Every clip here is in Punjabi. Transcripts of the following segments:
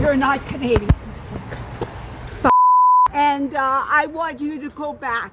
You're not Canadian. And uh, I want you to go back.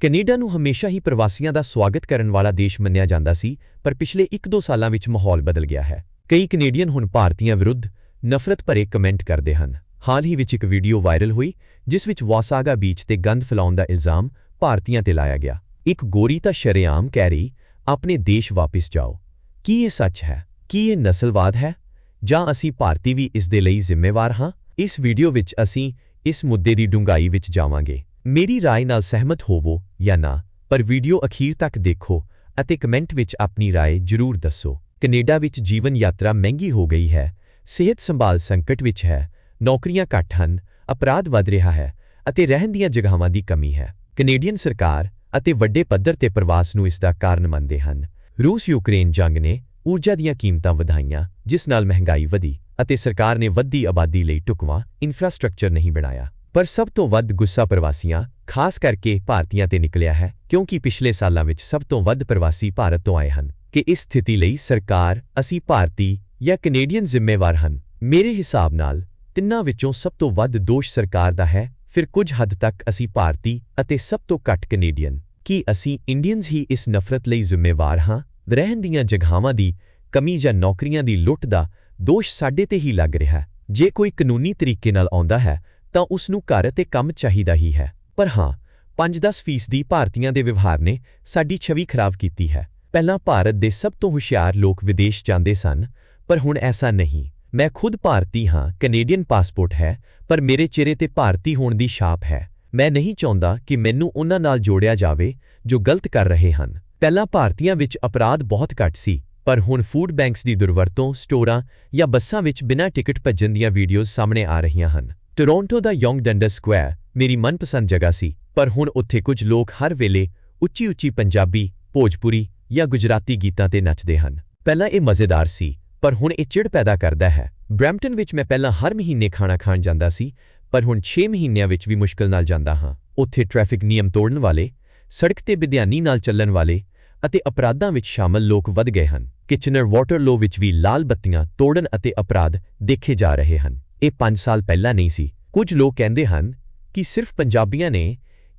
Canada ਨੂੰ ਹਮੇਸ਼ਾ ਹੀ ਪ੍ਰਵਾਸੀਆਂ ਦਾ ਸਵਾਗਤ ਕਰਨ ਵਾਲਾ ਦੇਸ਼ ਮੰਨਿਆ ਜਾਂਦਾ ਸੀ ਪਰ ਪਿਛਲੇ 1-2 ਸਾਲਾਂ ਵਿੱਚ ਮਾਹੌਲ ਬਦਲ ਗਿਆ ਹੈ। ਕਈ ਕੈਨੇਡੀਅਨ ਹੁਣ ਭਾਰਤੀਆਂ ਵਿਰੁੱਧ ਨਫ਼ਰਤ ਭਰੇ ਕਮੈਂਟ ਕਰਦੇ ਹਨ। ਹਾਲ ਹੀ ਵਿੱਚ ਇੱਕ ਵੀਡੀਓ ਵਾਇਰਲ ਹੋਈ ਜਿਸ ਵਿੱਚ ਵਾਸਾਗਾ ਬੀਚ ਤੇ ਗੰਦ ਫੈਲਾਉਣ ਦਾ ਇਲਜ਼ਾਮ ਭਾਰਤੀਆਂ ਤੇ ਲਾਇਆ ਗਿਆ। ਇੱਕ ਗੋਰੀ ਤਾਂ ਸ਼ਰੇਆਮ ਕਹਿ ਰਹੀ ਆਪਣੇ ਦੇਸ਼ ਵਾਪਸ ਜਾਓ। ਕੀ ਇਹ ਸੱਚ ਹੈ? ਕੀ ਇਹ ਨਸਲਵਾਦ ਹੈ? ਜਾਂ ਅਸੀਂ ਭਾਰਤੀ ਵੀ ਇਸ ਦੇ ਲਈ ਜ਼ਿੰਮੇਵਾਰ ਹਾਂ ਇਸ ਵੀਡੀਓ ਵਿੱਚ ਅਸੀਂ ਇਸ ਮੁੱਦੇ ਦੀ ਡੂੰਘਾਈ ਵਿੱਚ ਜਾਵਾਂਗੇ ਮੇਰੀ رائے ਨਾਲ ਸਹਿਮਤ ਹੋਵੋ ਜਾਂ ਨਾ ਪਰ ਵੀਡੀਓ ਅਖੀਰ ਤੱਕ ਦੇਖੋ ਅਤੇ ਕਮੈਂਟ ਵਿੱਚ ਆਪਣੀ رائے ਜ਼ਰੂਰ ਦੱਸੋ ਕੈਨੇਡਾ ਵਿੱਚ ਜੀਵਨ ਯਾਤਰਾ ਮਹਿੰਗੀ ਹੋ ਗਈ ਹੈ ਸਿਹਤ ਸੰਭਾਲ ਸੰਕਟ ਵਿੱਚ ਹੈ ਨੌਕਰੀਆਂ ਘੱਟ ਹਨ ਅਪਰਾਧ ਵਧ ਰਿਹਾ ਹੈ ਅਤੇ ਰਹਿਣ ਦੀਆਂ ਜਗ੍ਹਾਵਾਂ ਦੀ ਕਮੀ ਹੈ ਕੈਨੇਡੀਅਨ ਸਰਕਾਰ ਅਤੇ ਵੱਡੇ ਪੱਧਰ ਤੇ ਪ੍ਰਵਾਸ ਨੂੰ ਇਸ ਦਾ ਕਾਰਨ ਮੰਨਦੇ ਹਨ ਰੂਸ ਯੂਕਰੇਨ ਜੰਗ ਨੇ ਊਰਜਾ ਦੀਆਂ ਕੀਮਤਾਂ ਵਧਾਈਆਂ, ਜਿਸ ਨਾਲ ਮਹਿੰਗਾਈ ਵਧੀ ਅਤੇ ਸਰਕਾਰ ਨੇ ਵੱਧਦੀ ਆਬਾਦੀ ਲਈ ਟੁਕਵਾ ਇਨਫਰਾਸਟ੍ਰਕਚਰ ਨਹੀਂ ਬਣਾਇਆ। ਪਰ ਸਭ ਤੋਂ ਵੱਧ ਗੁੱਸਾ ਪ੍ਰਵਾਸੀਆਂ, ਖਾਸ ਕਰਕੇ ਭਾਰਤੀਆਂ ਤੇ ਨਿਕਲਿਆ ਹੈ, ਕਿਉਂਕਿ ਪਿਛਲੇ ਸਾਲਾਂ ਵਿੱਚ ਸਭ ਤੋਂ ਵੱਧ ਪ੍ਰਵਾਸੀ ਭਾਰਤ ਤੋਂ ਆਏ ਹਨ, ਕਿ ਇਸ ਸਥਿਤੀ ਲਈ ਸਰਕਾਰ, ਅਸੀਂ ਭਾਰਤੀ ਜਾਂ ਕੈਨੇਡੀਅਨ ਜ਼ਿੰਮੇਵਾਰ ਹਨ। ਮੇਰੇ ਹਿਸਾਬ ਨਾਲ, ਤਿੰਨਾਂ ਵਿੱਚੋਂ ਸਭ ਤੋਂ ਵੱਧ ਦੋਸ਼ ਸਰਕਾਰ ਦਾ ਹੈ, ਫਿਰ ਕੁਝ ਹੱਦ ਤੱਕ ਅਸੀਂ ਭਾਰਤੀ ਅਤੇ ਸਭ ਤੋਂ ਘੱਟ ਕੈਨੇਡੀਅਨ ਕੀ ਅਸੀਂ ਇੰਡੀਅਨਸ ਹੀ ਇਸ ਨਫ਼ਰਤ ਲਈ ਜ਼ਿੰਮੇਵਾਰ ਹਾਂ? ਰਹਿਣ ਦੀਆਂ ਜਗ੍ਹਾਵਾਂ ਦੀ ਕਮੀ ਜਾਂ ਨੌਕਰੀਆਂ ਦੀ ਲੁੱਟ ਦਾ ਦੋਸ਼ ਸਾਡੇ ਤੇ ਹੀ ਲੱਗ ਰਿਹਾ ਹੈ। ਜੇ ਕੋਈ ਕਾਨੂੰਨੀ ਤਰੀਕੇ ਨਾਲ ਆਉਂਦਾ ਹੈ, ਤਾਂ ਉਸ ਨੂੰ ਘਰ ਅਤੇ ਕੰਮ ਚਾਹੀਦਾ ਹੀ ਹੈ। ਪਰ ਹਾਂ 5-10 ਫੀਸਦੀ ਭਾਰਤੀਆਂ ਦੇ ਵਿਵਹਾਰ ਨੇ ਸਾਡੀ ਛਵੀ ਖਰਾਬ ਕੀਤੀ ਹੈ। ਪਹਿਲਾਂ ਭਾਰਤ ਦੇ ਸਭ ਤੋਂ ਹੁਸ਼ਿਆਰ ਲੋਕ ਵਿਦੇਸ਼ ਜਾਂਦੇ ਸਨ, ਪਰ ਹੁਣ ਐਸਾ ਨਹੀਂ। ਮੈਂ ਖੁਦ ਭਾਰਤੀ ਹਾਂ, ਕੈਨੇਡੀਅਨ ਪਾਸਪੋਰਟ ਹੈ, ਪਰ ਮੇਰੇ ਚਿਹਰੇ ਤੇ ਭਾਰਤੀ ਹੋਣ ਦੀ ਛਾਪ ਹੈ। ਮੈਂ ਨਹੀਂ ਚਾਹੁੰਦਾ ਕਿ ਮੈਨੂੰ ਉਹਨਾਂ ਨਾਲ ਜੋੜਿਆ ਜਾਵੇ, ਜੋ ਗਲਤ ਕਰ ਰਹੇ ਹਨ। ਪਹਿਲਾਂ ਭਾਰਤੀਆਂ ਵਿੱਚ ਅਪਰਾਧ ਬਹੁਤ ਘੱਟ ਸੀ, ਪਰ ਹੁਣ ਫੂਡ ਬੈਂਕਸ ਦੀ ਦੁਰਵਰਤੋਂ, ਸਟੋਰਾਂ ਜਾਂ ਬੱਸਾਂ ਵਿੱਚ ਬਿਨਾਂ ਟਿਕਟ ਭੱਜਣ ਦੀਆਂ ਵੀਡੀਓਜ਼ ਸਾਹਮਣੇ ਆ ਰਹੀਆਂ ਹਨ। ਟੋਰਾਂਟੋ ਦਾ ਯੋਂਗ ਡੰਡਰ ਸਕੁਆਇਰ ਮੇਰੀ ਮਨਪਸੰਦ ਜਗ੍ਹਾ ਸੀ, ਪਰ ਹੁਣ ਉੱਥੇ ਕੁਝ ਲੋਕ ਹਰ ਵੇਲੇ ਉੱਚੀ-ਉੱਚੀ ਪੰਜਾਬੀ, ਭੋਜਪੁਰੀ ਜਾਂ ਗੁਜਰਾਤੀ ਗੀਤਾਂ ਤੇ ਨੱਚਦੇ ਹਨ। ਪਹਿਲਾਂ ਇਹ ਮਜ਼ੇਦਾਰ ਸੀ, ਪਰ ਹੁਣ ਇਹ ਚਿੜ ਪੈਦਾ ਕਰਦਾ ਹੈ। ਬ੍ਰੈਂਪਟਨ ਵਿੱਚ ਮੈਂ ਪਹਿਲਾਂ ਹਰ ਮਹੀਨੇ ਖਾਣਾ ਖਾਣ ਜਾਂਦਾ ਸੀ, ਪਰ ਹੁਣ 6 ਮਹੀਨਿਆਂ ਵਿੱਚ ਵੀ ਮੁਸ਼ਕਲ ਨਾਲ ਜਾਂਦਾ ਹਾਂ। ਉੱਥੇ ਟ੍ਰੈਫਿਕ ਨਿਯਮ ਤੋੜਨ ਵਾਲੇ, ਸੜਕ ਤੇ ਵਿਧਿਆਨੀ ਨਾਲ ਚੱਲਣ ਵਾਲੇ ਅਤੇ ਅਪਰਾਧਾਂ ਵਿੱਚ ਸ਼ਾਮਲ ਲੋਕ ਵੱਧ ਗਏ ਹਨ। ਕਿਚਨਰ ਵਾਟਰਲੋ ਵਿੱਚ ਵੀ ਲਾਲ ਬੱਤੀਆਂ ਤੋੜਨ ਅਤੇ ਅਪਰਾਧ ਦੇਖੇ ਜਾ ਰਹੇ ਹਨ। ਇਹ 5 ਸਾਲ ਪਹਿਲਾਂ ਨਹੀਂ ਸੀ। ਕੁਝ ਲੋਕ ਕਹਿੰਦੇ ਹਨ ਕਿ ਸਿਰਫ ਪੰਜਾਬੀਆਂ ਨੇ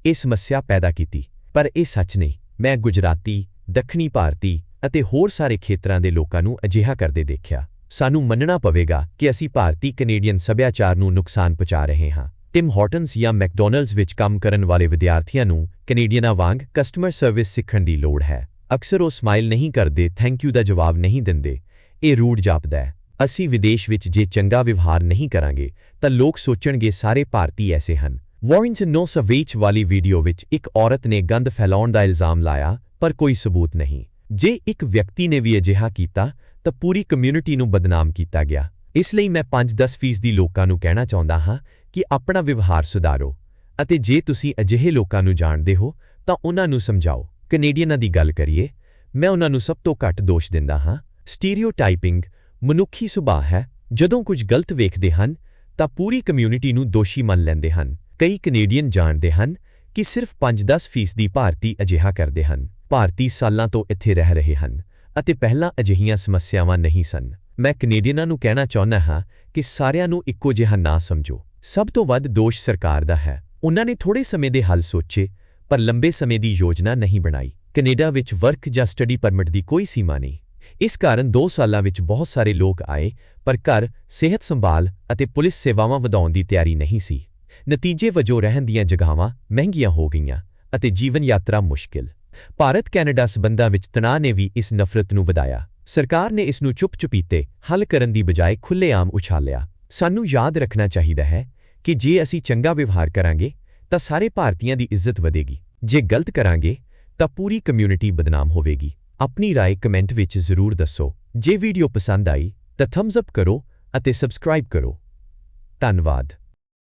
ਇਹ ਸਮੱਸਿਆ ਪੈਦਾ ਕੀਤੀ, ਪਰ ਇਹ ਸੱਚ ਨਹੀਂ। ਮੈਂ ਗੁਜਰਾਤੀ, ਦੱਖਣੀ ਭਾਰਤੀ ਅਤੇ ਹੋਰ ਸਾਰੇ ਖੇਤਰਾਂ ਦੇ ਲੋਕਾਂ ਨੂੰ ਅਜਿਹਾ ਕਰਦੇ ਦੇਖਿਆ। ਸਾਨੂੰ ਮੰਨਣਾ ਪਵੇਗਾ ਕਿ ਅਸੀਂ ਭਾਰਤੀ ਕੈਨੇਡੀਅਨ ਸੱਭਿਆਚਾਰ ਨੂੰ ਨੁਕਸਾਨ ਪਹੁੰਚਾ ਰਹੇ ਹਾਂ। ਟਿਮ ਹਾਰਟਨਸ ਜਾਂ ਮੈਕਡੋਨਲਡਸ ਵਿੱਚ ਕੰਮ ਕਰਨ ਵਾਲੇ ਵਿਦਿਆਰਥੀਆਂ ਨੂੰ ਕੈਨੇਡੀਅਨਾਂ ਵਾਂਗ ਕਸਟਮਰ ਸਰਵਿਸ ਸਿੱਖਣ ਦੀ ਲੋੜ ਹੈ। ਅਕਸਰ ਉਹ ਸਮਾਈਲ ਨਹੀਂ ਕਰਦੇ ਥੈਂਕ ਯੂ ਦਾ ਜਵਾਬ ਨਹੀਂ ਦਿੰਦੇ। ਇਹ ਰੂੜ ਜਾਪਦਾ ਹੈ। ਅਸੀਂ ਵਿਦੇਸ਼ ਵਿੱਚ ਜੇ ਚੰਗਾ ਵਿਵਹਾਰ ਨਹੀਂ ਕਰਾਂਗੇ, ਤਾਂ ਲੋਕ ਸੋਚਣਗੇ ਸਾਰੇ ਭਾਰਤੀ ਐਸੇ ਹਨ। ਵਾਰਿੰਗਟਨ ਨੋ ਸਵੇਚ ਵਾਲੀ ਵੀਡੀਓ ਵਿੱਚ ਇੱਕ ਔਰਤ ਨੇ ਗੰਦ ਫੈਲਾਉਣ ਦਾ ਇਲਜ਼ਾਮ ਲਾਇਆ, ਪਰ ਕੋਈ ਸਬੂਤ ਨਹੀਂ। ਜੇ ਇੱਕ ਵਿਅਕਤੀ ਨੇ ਵੀ ਅਜਿਹਾ ਕੀਤਾ, ਤਾਂ ਪੂਰੀ ਕਮਿਊਨਿਟੀ ਨੂੰ ਬਦਨਾਮ ਕੀਤਾ ਗਿਆ। ਇਸ ਲਈ ਮੈਂ 5-10 ਫੀਸਦੀ ਲੋਕਾਂ ਨੂੰ ਕਹਿਣਾ ਚਾਹੁੰਦਾ ਹਾਂ ਕਿ ਆਪਣਾ ਵਿਵਹਾਰ ਸੁਧਾਰੋ ਅਤੇ ਜੇ ਤੁਸੀਂ ਅਜਿਹੇ ਲੋਕਾਂ ਨੂੰ ਜਾਣਦੇ ਹੋ, ਤਾਂ ਉਹਨਾਂ ਨੂੰ ਸਮਝਾਓ। ਕੈਨੇਡੀਅਨਾਂ ਦੀ ਗੱਲ ਕਰੀਏ, ਮੈਂ ਉਹਨਾਂ ਨੂੰ ਸਭ ਤੋਂ ਘੱਟ ਦੋਸ਼ ਦਿੰਦਾ ਹਾਂ। ਸਟੀਰੀਓਟਾਈਪਿੰਗ ਮਨੁੱਖੀ ਸੁਭਾਅ ਹੈ, ਜਦੋਂ ਕੁਝ ਗਲਤ ਵੇਖਦੇ ਹਨ, ਤਾਂ ਪੂਰੀ ਕਮਿਊਨਿਟੀ ਨੂੰ ਦੋਸ਼ੀ ਮੰਨ ਲੈਂਦੇ ਹਨ। ਕਈ ਕੈਨੇਡੀਅਨ ਜਾਣਦੇ ਹਨ ਕਿ ਸਿਰਫ 5-10 ਫੀਸਦੀ ਭਾਰਤੀ ਅਜਿਹਾ ਕਰਦੇ ਹਨ। ਭਾਰਤੀ ਸਾਲਾਂ ਤੋਂ ਇੱਥੇ ਰਹਿ ਰਹੇ ਹਨ ਅਤੇ ਪਹਿਲਾਂ ਅਜਿਹੀਆਂ ਸਮੱਸਿਆਵਾਂ ਨਹੀਂ ਸਨ। ਮੈਂ ਕੈਨੇਡੀਅਨਾਂ ਨੂੰ ਕਹਿਣਾ ਚਾਹੁੰਦਾ ਹਾਂ ਕਿ ਸਾਰਿਆਂ ਨੂੰ ਇੱਕੋ ਜਿਹਾ ਨਾ ਸਮਝੋ। ਸਭ ਤੋਂ ਵੱਧ ਦੋਸ਼ ਸਰਕਾਰ ਦਾ ਹੈ। ਉਹਨਾਂ ਨੇ ਥੋੜੇ ਸਮੇਂ ਦੇ ਹੱਲ ਸੋਚੇ ਪਰ ਲੰਬੇ ਸਮੇਂ ਦੀ ਯੋਜਨਾ ਨਹੀਂ ਬਣਾਈ। ਕੈਨੇਡਾ ਵਿੱਚ ਵਰਕ ਜਾਂ ਸਟੱਡੀ ਪਰਮਿਟ ਦੀ ਕੋਈ ਸੀਮਾ ਨਹੀਂ। ਇਸ ਕਾਰਨ 2 ਸਾਲਾਂ ਵਿੱਚ ਬਹੁਤ ਸਾਰੇ ਲੋਕ ਆਏ, ਪਰ ਘਰ, ਸਿਹਤ ਸੰਭਾਲ ਅਤੇ ਪੁਲਿਸ ਸੇਵਾਵਾਂ ਵਧਾਉਣ ਦੀ ਤਿਆਰੀ ਨਹੀਂ ਸੀ। ਨਤੀਜੇ ਵਜੋਂ ਰਹਿਣ ਦੀਆਂ ਜਗ੍ਹਾਵਾਂ ਮਹਿੰਗੀਆਂ ਹੋ ਗਈਆਂ ਅਤੇ ਜੀਵਨ ਯਾਤਰਾ ਮੁਸ਼ਕਿਲ। ਭਾਰਤ ਕੈਨੇਡਾ ਸਬੰਧਾਂ ਵਿੱਚ ਤਣਾਅ ਨੇ ਵੀ ਇਸ ਨਫ਼ਰਤ ਨੂੰ ਵਧਾਇਆ। ਸਰਕਾਰ ਨੇ ਇਸ ਨੂੰ ਚੁੱਪ-ਚੁਪੀਤੇ ਹੱਲ ਕਰਨ ਦੀ ਬਜਾਏ ਖੁੱਲ੍ਹੇਆਮ ਉਛਾਲਿਆ। ਸਾਨੂੰ ਯਾਦ ਰੱਖਣਾ ਚਾਹੀਦਾ ਹੈ ਕਿ ਜੇ ਅਸੀਂ ਚੰਗਾ ਵਿਵਹਾਰ ਕਰਾਂਗੇ ਤਾਂ ਸਾਰੇ ਭਾਰਤੀਆਂ ਦੀ ਇੱਜ਼ਤ ਵਧੇਗੀ ਜੇ ਗਲਤ ਕਰਾਂਗੇ ਤਾਂ ਪੂਰੀ ਕਮਿਊਨਿਟੀ ਬਦਨਾਮ ਹੋਵੇਗੀ ਆਪਣੀ رائے ਕਮੈਂਟ ਵਿੱਚ ਜ਼ਰੂਰ ਦੱਸੋ ਜੇ ਵੀਡੀਓ ਪਸੰਦ ਆਈ ਤਾਂ ਥੰਬਸ ਅਪ ਕਰੋ ਅਤੇ ਸਬਸਕ੍ਰਾਈਬ ਕਰੋ ਧੰਨਵਾਦ